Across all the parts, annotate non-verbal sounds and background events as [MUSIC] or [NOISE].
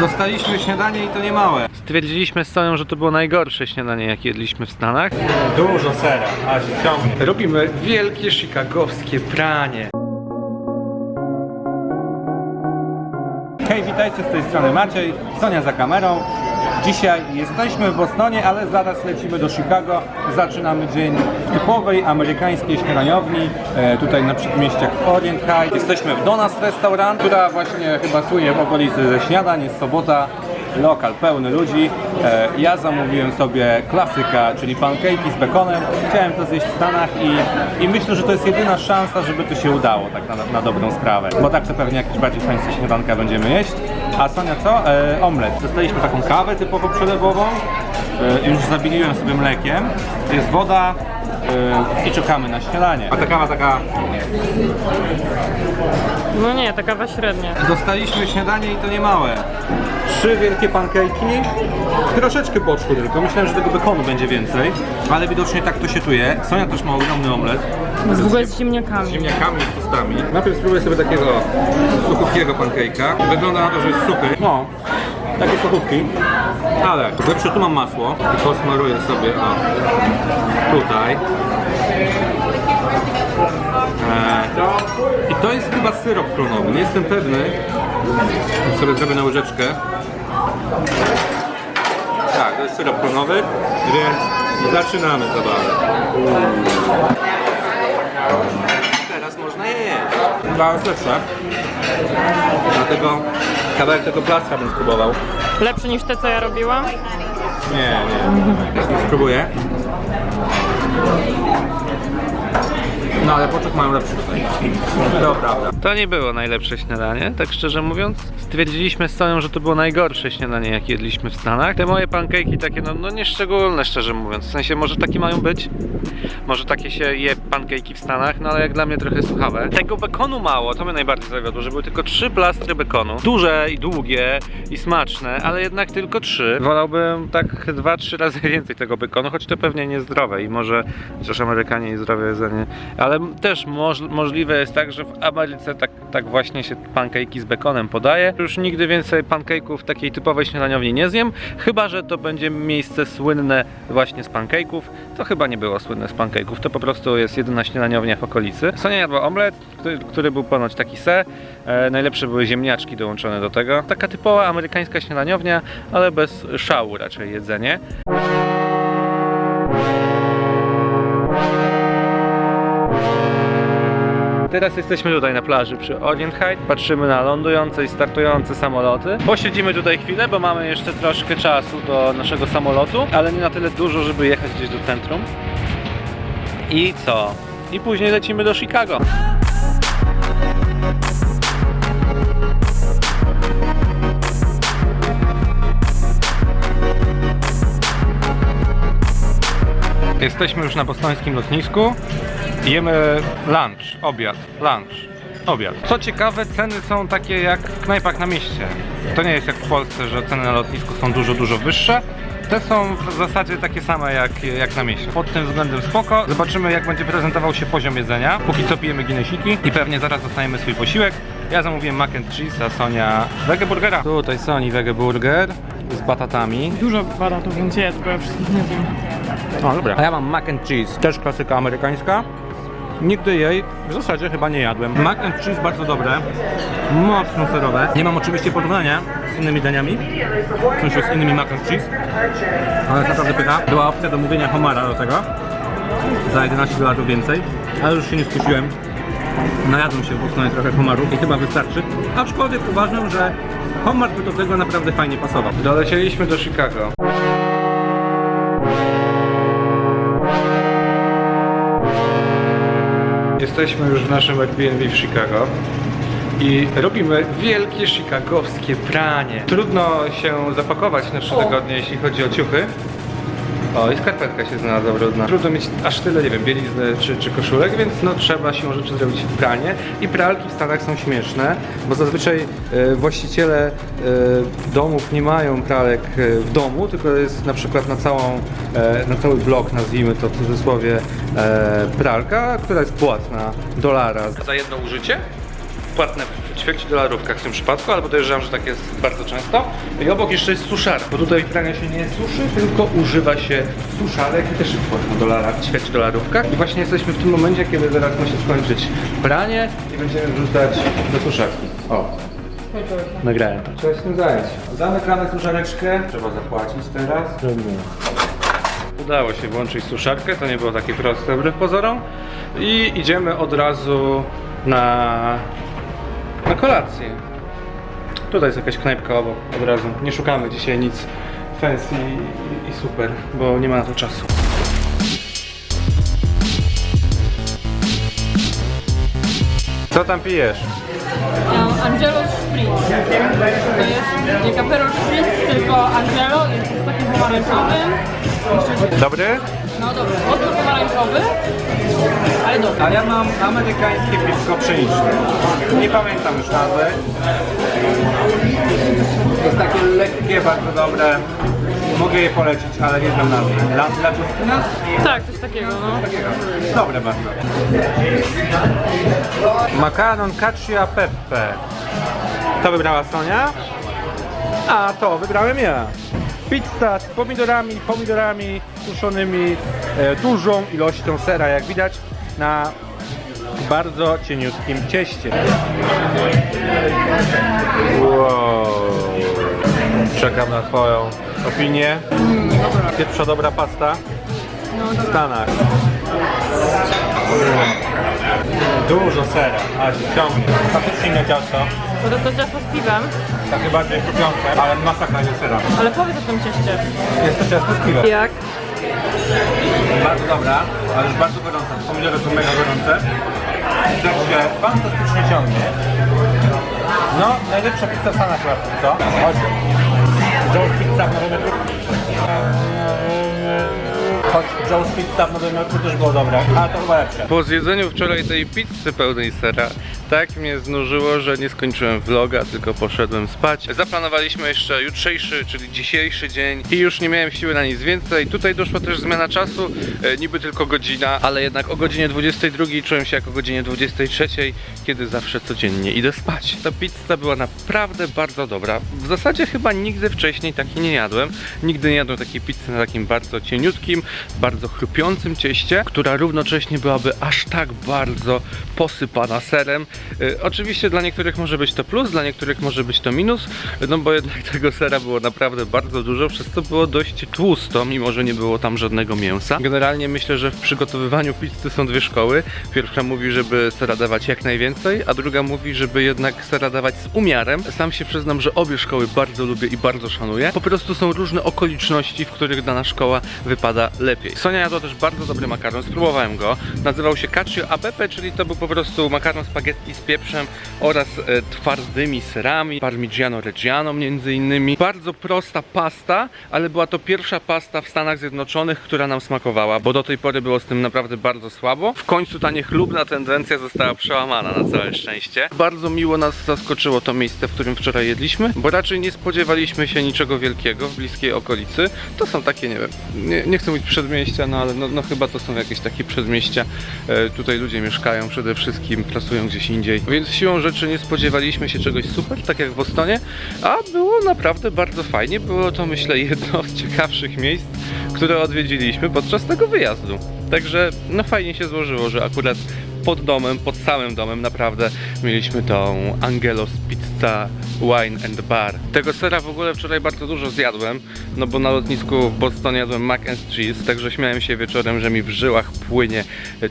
Dostaliśmy śniadanie i to nie małe. Stwierdziliśmy z Sonią, że to było najgorsze śniadanie, jakie jedliśmy w Stanach. Dużo sera, aż ciągnie. Robimy wielkie chicagowskie pranie. Hej, witajcie z tej strony Maciej, Sonia za kamerą. Dzisiaj jesteśmy w Bostonie, ale zaraz lecimy do Chicago. Zaczynamy dzień w typowej amerykańskiej śniadaniowni, e, tutaj na przedmieściach w Orient High. Jesteśmy w Donas Restaurant, która właśnie chyba słynie w okolicy ze śniadań. Jest sobota, lokal pełny ludzi. E, ja zamówiłem sobie klasyka, czyli pancake'i z bekonem. Chciałem to zjeść w Stanach i, i myślę, że to jest jedyna szansa, żeby to się udało, tak na, na dobrą sprawę. Bo tak to pewnie jakieś bardziej fajne śniadanka będziemy jeść. A Sonia co? E, omlet. Dostaliśmy taką kawę typowo przelewową. E, już zabiliłem sobie mlekiem. Jest woda i czekamy na śniadanie. A ta kawa taka No nie, taka kawa średnia. Dostaliśmy śniadanie i to nie małe. Trzy wielkie pankejki. Troszeczkę boczku tylko. Myślałem, że tego bekonu będzie więcej, ale widocznie tak to się czuje. Sonia też ma ogromny omlet. W ogóle z Z ziemniakami. ziemniakami i tostami. Najpierw spróbuję sobie takiego suchutkiego pankejka. Wygląda na to, że jest suchy. No, takie suchutki. Ale lepsze tu mam masło i posmaruję sobie o, tutaj. Eee, I to jest chyba syrop klonowy, nie jestem pewny. Sobie zrobię na łyżeczkę. Tak, to jest syrop klonowy, więc zaczynamy zabawę. Teraz można je jeść. Jest lepsze. Dlatego kawałek tego plastra bym spróbował. Lepszy niż te, co ja robiłam? Nie, nie. Spróbuję. No ale poczek mają lepszy tutaj. To. To nie było najlepsze śniadanie, tak szczerze mówiąc. Stwierdziliśmy z Sonią, że to było najgorsze śniadanie, jakie jedliśmy w Stanach. Te moje pancake'i takie, no, no nieszczególne, szczerze mówiąc. W sensie, może takie mają być. Może takie się je pancake'i w Stanach, no ale jak dla mnie trochę suchawe. Tego bekonu mało, to mnie najbardziej zawiodło, że były tylko trzy plastry bekonu. Duże i długie i smaczne, ale jednak tylko trzy. Wolałbym tak dwa, trzy razy [LAUGHS] więcej tego bekonu, choć to pewnie niezdrowe i może, chociaż Amerykanie i zdrowe jedzenie, ale też moż, możliwe jest tak, że w Ameryce tak, tak właśnie się pancake'i z bekonem podaje. Już nigdy więcej pancake'ów w takiej typowej śniadaniowni nie zjem, chyba że to będzie miejsce słynne właśnie z pancake'ów. To chyba nie było słynne z pancake'ów, to po prostu jest jedyna śniadaniownia w okolicy. Sonia jadła omlet, który, który był ponoć taki se. E, najlepsze były ziemniaczki dołączone do tego. Taka typowa amerykańska śniadaniownia, ale bez szału raczej jedzenie. Teraz jesteśmy tutaj na plaży przy Orient. Patrzymy na lądujące i startujące samoloty. Posiedzimy tutaj chwilę, bo mamy jeszcze troszkę czasu do naszego samolotu, ale nie na tyle dużo, żeby jechać gdzieś do centrum. I co? I później lecimy do Chicago. Jesteśmy już na bostońskim lotnisku. Jemy lunch, obiad, lunch, obiad. Co ciekawe, ceny są takie jak w knajpach na mieście. To nie jest jak w Polsce, że ceny na lotnisku są dużo, dużo wyższe. Te są w zasadzie takie same jak, jak na mieście. Pod tym względem spoko. Zobaczymy jak będzie prezentował się poziom jedzenia. Póki co pijemy Guinnessiki i pewnie zaraz dostaniemy swój posiłek. Ja zamówiłem mac and cheese, a Sonia wege burgera. Tutaj Soni wege burger z batatami. Dużo baratów, więc jedz, bo ja wszystkich nie wiem. O, dobra. A ja mam mac and cheese, też klasyka amerykańska. Nigdy jej w zasadzie chyba nie jadłem. Mac and cheese bardzo dobre, mocno serowe. Nie mam oczywiście porównania z innymi daniami, w sensie z innymi mac and cheese, ale jest naprawdę pycha. Była opcja do mówienia homara do tego, za 11 dolarów więcej, ale już się nie skusiłem. Najadłem się w Bostonie trochę homarów i chyba wystarczy. Aczkolwiek uważam, że homar by do tego naprawdę fajnie pasował. Dolecieliśmy do Chicago. Jesteśmy już w naszym Airbnb w Chicago i robimy wielkie chicagowskie pranie. Trudno się zapakować na trzy tygodnie, jeśli chodzi o ciuchy. O, i skarpetka się znalazła brudna. Trudno mieć aż tyle, nie wiem, bielizny czy, czy koszulek, więc no trzeba się rzeczy zrobić pranie. I pralki w Stanach są śmieszne, bo zazwyczaj e, właściciele e, domów nie mają pralek e, w domu, tylko jest na przykład na całą, na cały blok, nazwijmy to w cudzysłowie, pralka, która jest płatna dolara za jedno użycie. Płatne ćwierć dolarówkach w tym przypadku, ale podejrzewam, że tak jest bardzo często. I obok jeszcze jest suszar, bo tutaj prania się nie suszy, tylko używa się suszarek i też po dolara, w. I właśnie jesteśmy w tym momencie, kiedy zaraz ma się skończyć pranie i będziemy wrzucać do suszarki. O, nagrałem to. Trzeba się tym zająć. Zamykamy suszareczkę, trzeba zapłacić teraz. Udało się włączyć suszarkę, to nie było takie proste wbrew pozorom. I idziemy od razu na, na kolację. Tutaj jest jakaś knajpka obok, od razu. Nie szukamy dzisiaj nic fancy i, i super, bo nie ma na to czasu. Co tam pijesz? Angelo Spritz. To jest nie Caperol Spritz, tylko Angelo. Jest z takim pomarańczowym. Dobry? No dobra, mocno pomarańczowy, ale dobry. A ja mam amerykańskie piwko pszeniczne. Nie pamiętam już nazwy. Jest takie lekkie, bardzo dobre. Mogę je polecić, ale nie znam nazwy. La, La Justina? Tak, coś takiego, no. Takiego. Dobre bardzo. Makaron cacio a pepe. To wybrała Sonia, a to wybrałem ja. Pizza z pomidorami, pomidorami suszonymi, e, dużą ilością sera, jak widać, na bardzo cieniutkim cieście. Wow. Czekam na Twoją opinię. Pierwsza dobra pasta w Stanach. Dużo sera, aż ciągnie. Faktycznie ciasto, Bo to to ciasto z piwem, takie bardziej chrupiące, ale masakra jest sera. ale powiedz o tym cieście. Jest to ciasto z piwem. Jak? Bardzo dobra, ale już bardzo gorąca. Pomidory są mega gorące. Tak się fantastycznie ciągnie. No, najlepsza pizza w Stanach chyba, co? Chodź. Joe's Pizza w Nowym Jorku. Choć Joe's Pizza w Nowym Jorku też było dobre, a to chyba lepsze. Po zjedzeniu wczoraj tej pizzy pełnej sera, tak mnie znużyło, że nie skończyłem vloga, tylko poszedłem spać. Zaplanowaliśmy jeszcze jutrzejszy, czyli dzisiejszy dzień i już nie miałem siły na nic więcej. Tutaj doszła też zmiana czasu, e, niby tylko godzina, ale jednak o godzinie 22 czułem się jak o godzinie 23, kiedy zawsze codziennie idę spać. Ta pizza była naprawdę bardzo dobra. W zasadzie chyba nigdy wcześniej takiej nie jadłem. Nigdy nie jadłem takiej pizzy na takim bardzo cieniutkim, bardzo chrupiącym cieście, która równocześnie byłaby aż tak bardzo posypana serem. E, oczywiście dla niektórych może być to plus, dla niektórych może być to minus, no bo jednak [LAUGHS] tego sera było naprawdę bardzo dużo, przez co było dość tłusto, mimo że nie było tam żadnego mięsa. Generalnie myślę, że w przygotowywaniu pizzy są dwie szkoły. Pierwsza mówi, żeby sera dawać jak najwięcej, a druga mówi, żeby jednak sera dawać z umiarem. Sam się przyznam, że obie szkoły bardzo lubię i bardzo szanuję. Po prostu są różne okoliczności, w których dana szkoła wypada lepiej. Sonia jadła też bardzo dobry makaron, spróbowałem go. Nazywał się cacio a pepe, czyli to był po prostu makaron spaghetti z pieprzem oraz e, twardymi serami, parmigiano reggiano między innymi. Bardzo prosta pasta, ale była to pierwsza pasta w Stanach Zjednoczonych, która nam smakowała, bo do tej pory było z tym naprawdę bardzo słabo. W końcu ta niechlubna tendencja została przełamana na całe szczęście. Bardzo miło nas zaskoczyło to miejsce, w którym wczoraj jedliśmy, bo raczej nie spodziewaliśmy się niczego wielkiego w bliskiej okolicy. To są takie, nie wiem, nie, nie chcę mówić przedmieścia, no ale no, no chyba to są jakieś takie przedmieścia. E, tutaj ludzie mieszkają przede wszystkim, pracują gdzieś indziej, więc siłą rzeczy nie spodziewaliśmy się czegoś super, tak jak w Bostonie, a było naprawdę bardzo fajnie. Było to myślę jedno z ciekawszych miejsc, które odwiedziliśmy podczas tego wyjazdu. Także no fajnie się złożyło, że akurat pod domem, pod samym domem naprawdę mieliśmy tą Angelos Pizza Wine and Bar. Tego sera w ogóle wczoraj bardzo dużo zjadłem, no bo na lotnisku w Bostonie jadłem mac and cheese, także śmiałem się wieczorem, że mi w żyłach płynie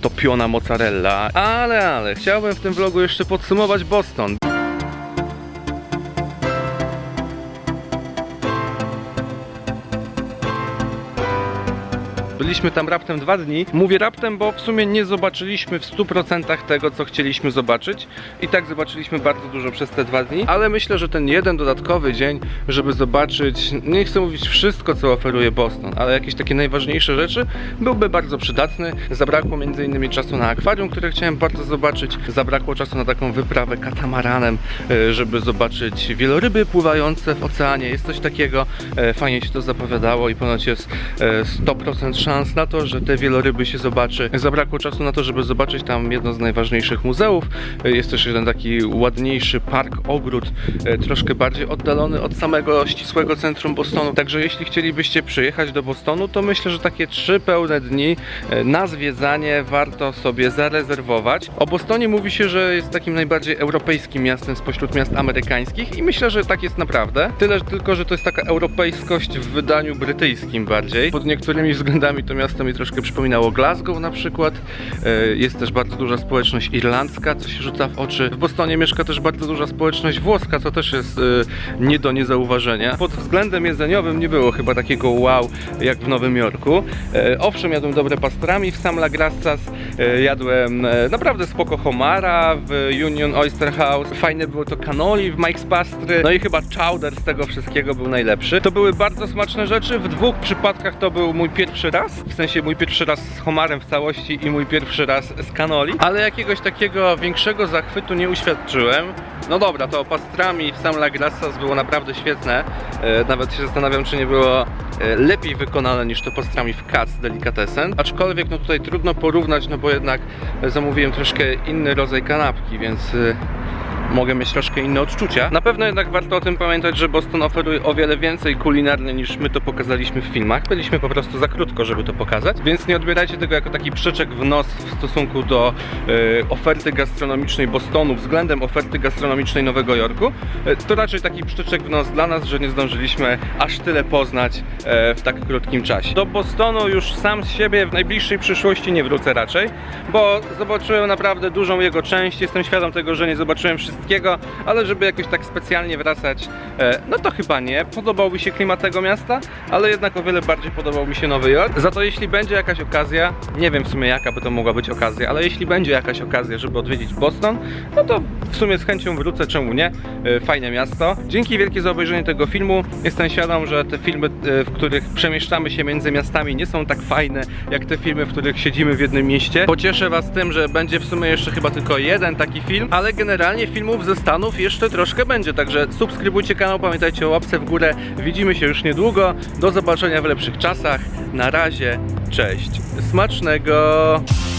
topiona mozzarella. Ale, ale, chciałbym w tym vlogu jeszcze podsumować Boston. Byliśmy tam raptem dwa dni. Mówię raptem, bo w sumie nie zobaczyliśmy w 100% tego, co chcieliśmy zobaczyć. I tak zobaczyliśmy bardzo dużo przez te dwa dni, ale myślę, że ten jeden dodatkowy dzień, żeby zobaczyć, nie chcę mówić wszystko, co oferuje Boston, ale jakieś takie najważniejsze rzeczy, byłby bardzo przydatny. Zabrakło innymi czasu na akwarium, które chciałem bardzo zobaczyć. Zabrakło czasu na taką wyprawę katamaranem, e, żeby zobaczyć wieloryby pływające w oceanie. Jest coś takiego. E, Fajnie się to zapowiadało i ponoć jest e, 100% szans szans na to, że te wieloryby się zobaczy. Zabrakło czasu na to, żeby zobaczyć tam jedno z najważniejszych muzeów. Jest też jeden taki ładniejszy park, ogród, e, troszkę bardziej oddalony od samego ścisłego centrum Bostonu. Także jeśli chcielibyście przyjechać do Bostonu, to myślę, że takie trzy pełne dni e, na zwiedzanie warto sobie zarezerwować. O Bostonie mówi się, że jest takim najbardziej europejskim miastem spośród miast amerykańskich i myślę, że tak jest naprawdę. Tyle tylko, że to jest taka europejskość w wydaniu brytyjskim bardziej. Pod niektórymi względami to miasto mi troszkę przypominało Glasgow na przykład. E, Jest też bardzo duża społeczność irlandzka, co się rzuca w oczy. W Bostonie mieszka też bardzo duża społeczność włoska, co też jest e, nie do niezauważenia. Pod względem jedzeniowym nie było chyba takiego wow jak w Nowym Jorku. E, Owszem, jadłem dobre pastrami w Sam La Grassas, jadłem naprawdę spoko homara w Union Oyster House. Fajne było to cannoli w Mike's Pastry. No i chyba chowder z tego wszystkiego był najlepszy. To były bardzo smaczne rzeczy. W dwóch przypadkach to był mój pierwszy raz. W sensie mój pierwszy raz z homarem w całości i mój pierwszy raz z cannoli. Ale jakiegoś takiego większego zachwytu nie uświadczyłem. No dobra, to pastrami w Sam La było naprawdę świetne. E, Nawet się zastanawiam, czy nie było e, lepiej wykonane niż to pastrami w Katz Delicatessen. Aczkolwiek no tutaj trudno porównać, no bo jednak e, zamówiłem troszkę inny rodzaj kanapki, więc mogę mieć troszkę inne odczucia. Na pewno jednak warto o tym pamiętać, że Boston oferuje o wiele więcej kulinarnie niż my to pokazaliśmy w filmach. Byliśmy po prostu za krótko, żeby to pokazać, więc nie odbierajcie tego jako taki przyczek w nos w stosunku do e, oferty gastronomicznej Bostonu względem oferty gastronomicznej Nowego Jorku. E, to raczej taki przyczek w nos dla nas, że nie zdążyliśmy aż tyle poznać e, w tak krótkim czasie. Do Bostonu już sam z siebie w najbliższej przyszłości nie wrócę raczej, bo zobaczyłem naprawdę dużą jego część. Jestem świadom tego, że nie zobaczyłem wszystkiego, ale żeby jakoś tak specjalnie wracać, e, no to chyba nie. Podobał mi się klimat tego miasta, ale jednak o wiele bardziej podobał mi się Nowy Jork. Za to jeśli będzie jakaś okazja, nie wiem w sumie jaka by to mogła być okazja, ale jeśli będzie jakaś okazja, żeby odwiedzić Boston, no to w sumie z chęcią wrócę, czemu nie? E, Fajne miasto. Dzięki wielkie za obejrzenie tego filmu. Jestem świadom, że te filmy, e, w których przemieszczamy się między miastami nie są tak fajne, jak te filmy, w których siedzimy w jednym mieście. Pocieszę Was tym, że będzie w sumie jeszcze chyba tylko jeden taki film, ale generalnie filmów ze Stanów jeszcze troszkę będzie, także subskrybujcie kanał, pamiętajcie o łapce w górę. Widzimy się już niedługo. Do zobaczenia w lepszych czasach. Na razie, cześć. Smacznego!